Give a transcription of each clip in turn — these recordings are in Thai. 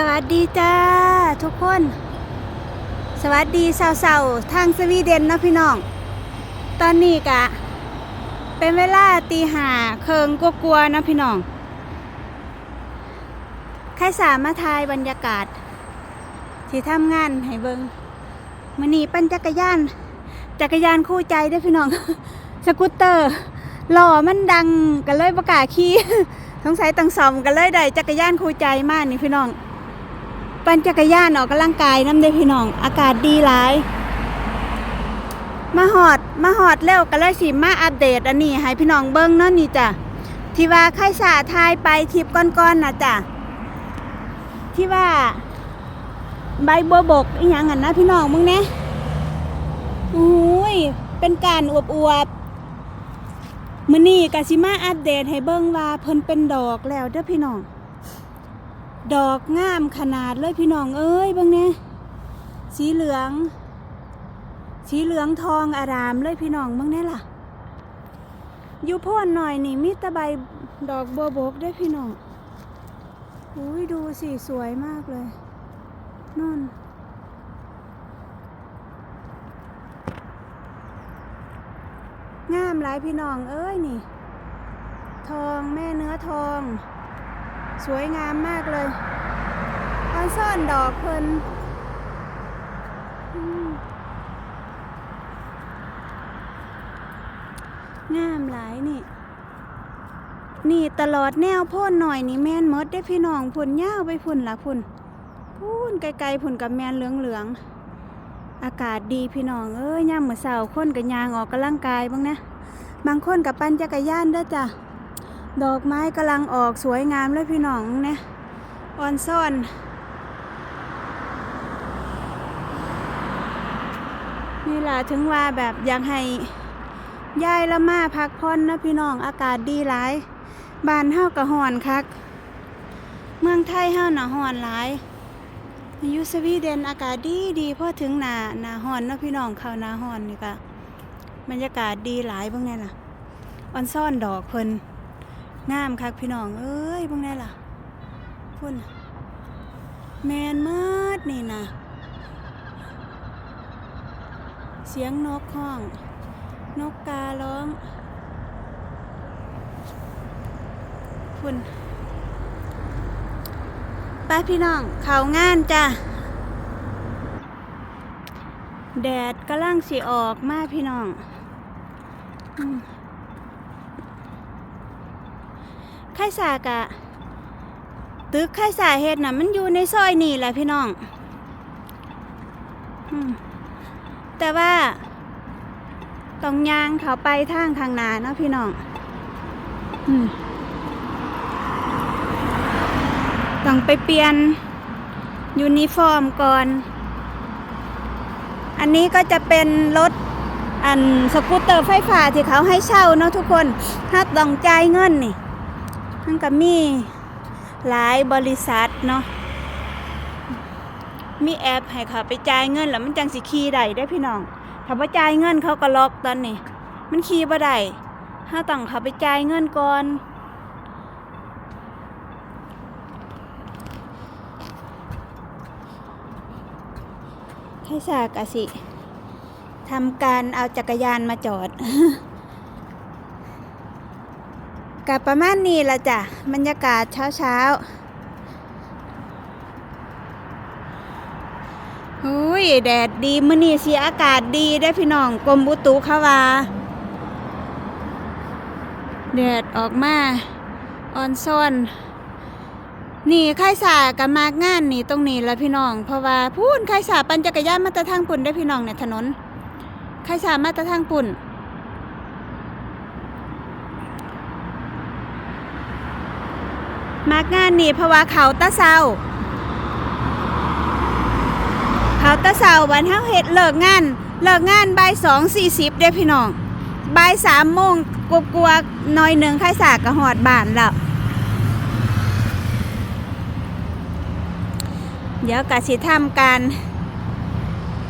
สวัสดีจ้าทุกคน สวัสดีสาวๆทางสวีเดนนะพี่น้อง ตอนนี้กะ เป็นเวลาตีหาเคิงกลัวๆนะพี่น้องใครสามมาทายบรรยากาศ ที่ทำงานให้เบิงมันนี่ปั่นจักรยาน จักรยานคู่ใจเด้พี่น้อง สกูตเตอร์หล่อมันดังกันเลยประกล้าขี่สงสัยตังสอมกันเลยได้จักรยานคู่ใจมากนี่พี่น้อง ปั่นจักรยานออกกำลังกายน้ำได้พี่น้อง อากาศดีหลาย มาหอดมาหอดเร็วก็เลยสิมาอัปเดตอันนี้ให้พี่น้องเบิ้งเนาะนี่จ้ะที่ว่าไข่สาทายไปคลิปก้อนๆนะจ้ะที่ว่า ใบบัวบกอีหยังอันนะพี่น้องมึงเนี่ยอุ้ยเป็นการอวบอวบๆมื้อนี้กสิมาอัปเดตให้เบิ่งว่าเพิ่นเป็นดอกแล้วเด้อพี่น้อง ดอกงามขนาดเลยพี่น้องเอ้ยบิ่งเนี่ยสีเหลือง สีเหลืองทองอารามเลยพี่น้องบิ่งเนี่ยล่ะอยู่พ่นหน่อยนี่มีตะใบดอกบัวบกเด้พี่น้องอุ้ยดูสิสวยมากเลยนู่นงามหลายพี่น้องเอ้ยนี่ ทองแม่เนื้อทอง สวยงามมากเลยออนซ่อนดอกเพิ่นงามหลายนี่ นี่ตลอดแนวพ่นหน่อยนี่แม่นมดได้พี่น้องพุ่นย่าวไปพุ่นละพุ่นพูนไกลๆผุนกับแมนเหลืองๆอากาศดีพี่น้องเอ้ยย่ำมือเสาคนกับยางออกกำลังกายบ้างนะ บางคนกับปั่นจักรยานด้อจ้ะ ดอกไม้กำลังออกสวยงามเลยพี่น้องเนี่ยออนซ่อนนี่ล่ะถึงว่าแบบอยากให้ยายละมาพักผ่อนนะพี่น้องอากาศดีหลายบานเฮากะฮ้อนคัก เมืองไทยเฮาหน่ะฮ้อนหลายอยู่สวีเดนอากาศดีดีพอถึงหนาหนาฮอนนะพี่น้องเข้าหนาฮอนนี่ก็บรรยากาศดีหลายเบ้างแน่ล่ะออนซ่อนดอกเพิ่น งามคักพี่น้อง เอ้ยเบ้างแน่ล่ะพุ่นแมนมิดนี่นะเสียงนกห้อง นกการ้องพุ่นไปพี่น้องเขางานจ้ะแดดกำลังสิออกมาพี่น้อง อืม ไข่สากะ ตึกไข่สาเฮ็ดน่ะ มันอยู่ในซอยนี่แหละพี่น้องแต่ว่าต้องยางเขาไปทางทางนาเนาะพี่น้องต้องไปเปลี่ยนยูนิฟอร์มก่อน อันนี้ก็จะเป็นรถอันสกูตเตอร์ไฟฟ้าที่เขาให้เช่าเนาะทุกคน ถ้าต้องจ่ายเงินนี่ มันก็มีหลายบริษัทเนาะมีแอปให้เขาไปจ่ายเงินแล้วมันจังสิขี่ได้ได้พี่น้องถ้าว่าจ่ายเงินเขาก็ล็อกตอนนี้มันขี่บ่ได้ถ้าต้องเขาไปจ่ายเงินก่อนให้สากสิทำการเอาจักรยานมาจอด กับประมาณนี้ละจ้ะบรรยากาศเช้าเช้าๆหุยแดดดีมื้อนี้สิอากาศดีได้พี่น้องกรมอุตุเขาว่าแดดออกมาออนซ่อนนี่ไข่สากับมากงานนี่ตรงนี้ละพี่น้อง เพราะว่าพูนไข่สาปั่นจักรยานมาตะทางปุ่นได้พี่น้องเนี่ยถนนไข่สามาตะทางปุ่น มากงานนี่เพราะว่าเขาตะเซาเขาตะเซาวันเฮาเฮ็ดเลิกงาน เลิกงานบ่ายสองสี่สิบเด้พี่น้องบ่ายสามโมงกลัวๆหน้อยหนึ่งไข่สากะหอดบ้านแล้วเดี๋ยวกะสิทำการ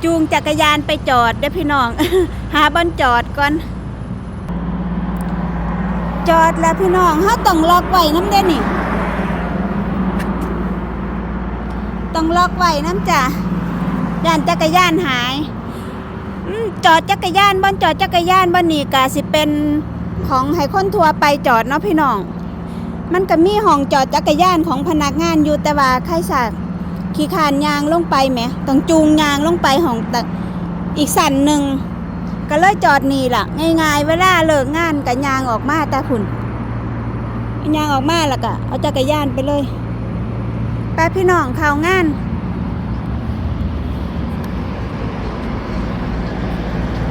จูงจักรยานไปจอดเด้พี่น้อง หาบอนจอดก่อน จอดแล้วพี่น้องเฮาต้องล็อกไว้น้ำเด้นี่ ต้องล็อกไว้น้ำจ้ะย่านจักรยานหายจอดจักรยานบนจอดจักรยานบนนี่กะสิเป็นของให้คนทัวไปจอดเนาะพี่น้อง มันก็มีห้องจอดจักรยานของพนักงานอยู่แต่ว่าใครสักขี่ขานยางลงไปไหมต้องจูงยางลงไปห้องตักอีกสันหนึ่งก็เลยจอดนี่ล่ะ ง่ายๆเวลาเลิกงานก็ยางออกมาตาคุณยางออกมาแล้วก็เอาจักรยานไปเลย ไปพี่น้องข่าวงาน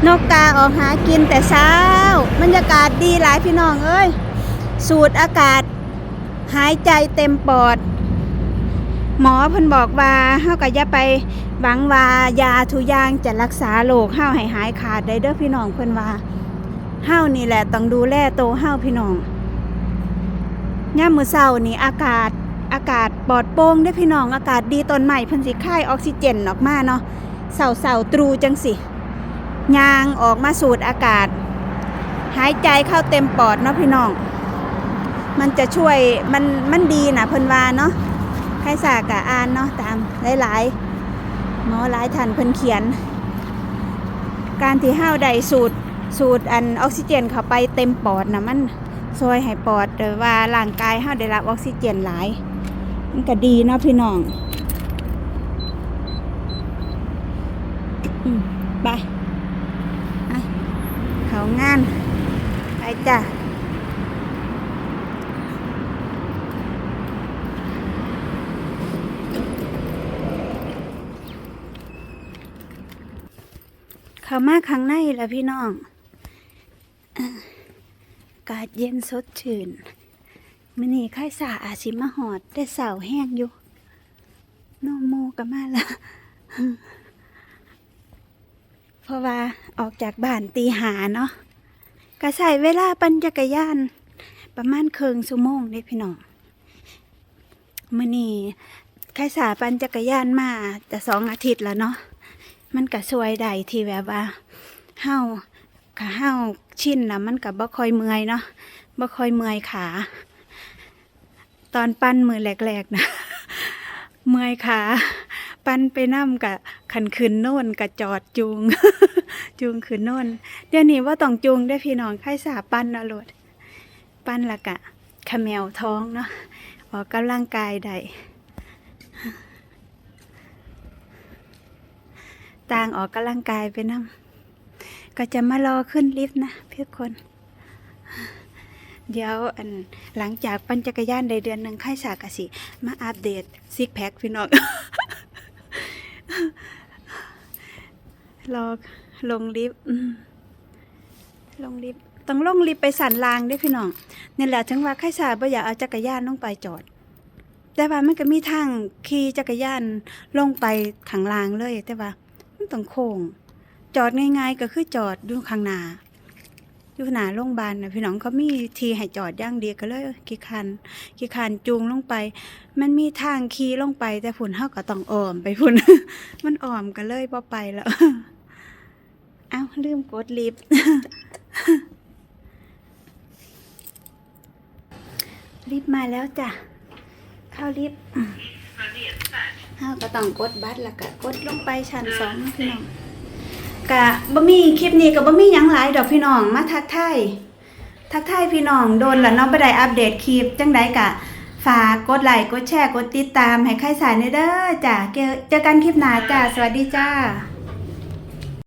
นกกาออกหากินแต่เช้าบรรยากาศดีหลายพี่น้องเอ้ย สูดอากาศ หายใจเต็มปอด หมอเพิ่นบอกว่าเฮาก็อย่าไปหวังว่ายาทุยางจะรักษาโรคเฮาให้หายขาดได้เด้อพี่น้องเพิ่นว่าเฮานี่แหละต้องดูแลโตเฮาพี่น้องยามมื้อเช้านี่อากาศ อากาศปลอดโปร่งเด้พี่น้องอากาศดีต้นไม้เพิ่นสิคายออกซิเจนออกมาเนาะเสาๆตรูจังสิยางออกมาสูดอากาศ หายใจเข้าเต็มปอดเนาะพี่น้อง มันจะช่วยมันมันดีนะเพิ่นว่าเนาะใครสากะอ่านเนาะตามหลายๆหมอหลายท่านเพิ่นเขียน การที่ห้าวใดสูดสูดอันออกซิเจนเข้าไปเต็มปอดนะมันช่วยให้ปอดหรือว่าร่างกายห้าวได้รับออกซิเจนหลาย มันก็ดีเนาะพี่น้องอไปเขางาน ไปจ้ะเขามาข้างในแล้วพี่น้องอากาศเย็นสดชื่น มื้อนี้ไข้สาอาจสิมาหอดแต่เสาแห้งอยู่น้องโมก็มาละเพราะว่าออกจากบ้านตีหาเนาะก็ใส่เวลาปั่นจักรยาน ประมาณเครึ่งชั่วโมงเด้พี่น้องมื้อนี้ไข้สาปั่นจักรยานมาจะสองอาทิตย์แล้วเนาะมันก็สวยได้ที่แบบว่าเฮาขาเฮาชินแล้วมันก็บ่ค่อยเมื่อยเนาะบ่ค่อยเมื่อยขา ตอนปั้นมือแรกๆนะเมื่อยขาปั้นไปน้ำกะขันขึ้นโน่นกะจอดจูง จูงขึ้นโน่นเดี๋ยวนี้ว่าต้องจูงได้พี่น้องใครสาปั้นเอาโลดปั้นละกะขะแมวท้องเนาะออกกำลังกายได้ต่างออกกำลังกายไปนั่ก็จะมารอขึ้นลิฟต์นะเพื่อคน เดี๋ยวอันหลังจากปั่นจักรยานได้เดือนหนึ่งค่ายสากสิ มาอัปเดตซิกแพคพี่น้องรอลงลิฟต์ลงลิฟต์ต้องลงลิฟต์ไปสันรางด้วยพี่น้องนี่แหละถึงว่าค่ายสาบ่อยากเอาจักรยานลงไปจอด แต่ว่ามันก็มีทางขี่จักรยานลงไปข้างลางเลย แต่ว่ามันต้องโค้งจอดง่ายๆก็คือจอดอยู่ข้างหน้า อยู่หน้าโรงพยาบาลนะพี่น้องเขามีทีให้จอดอย่างเดียวก็เลยขี่คันขี่คันจูงลงไป มันมีทางขี่ลงไป แต่ฝุ่นเฮาก็ต้องอ้อมไปฝุ่นมันอ้อมก็เลยพอไปแล้วเอ้าลืมกดลิฟต์ลิฟต์มาแล้วจ้ะเข้าลิฟต์เฮาก็ต้องกดบัตรแล้วก็กดลงไปชั้นสองนะพี่น้อง กะบ่มีคลิปนี้กับบ่มีหยังหลายดอกพี่น้องมาทักทายทักทายพี่น้องโดนแล้วเนาะบ่ได้อัปเดตคลิปจังไดกะ ฝากกดไลค์กดแชร์กดติดตามให้ใครสายในเด้อจ้ะเจอเจอกันคลิปหน้าจ้าสวัสดีจ้า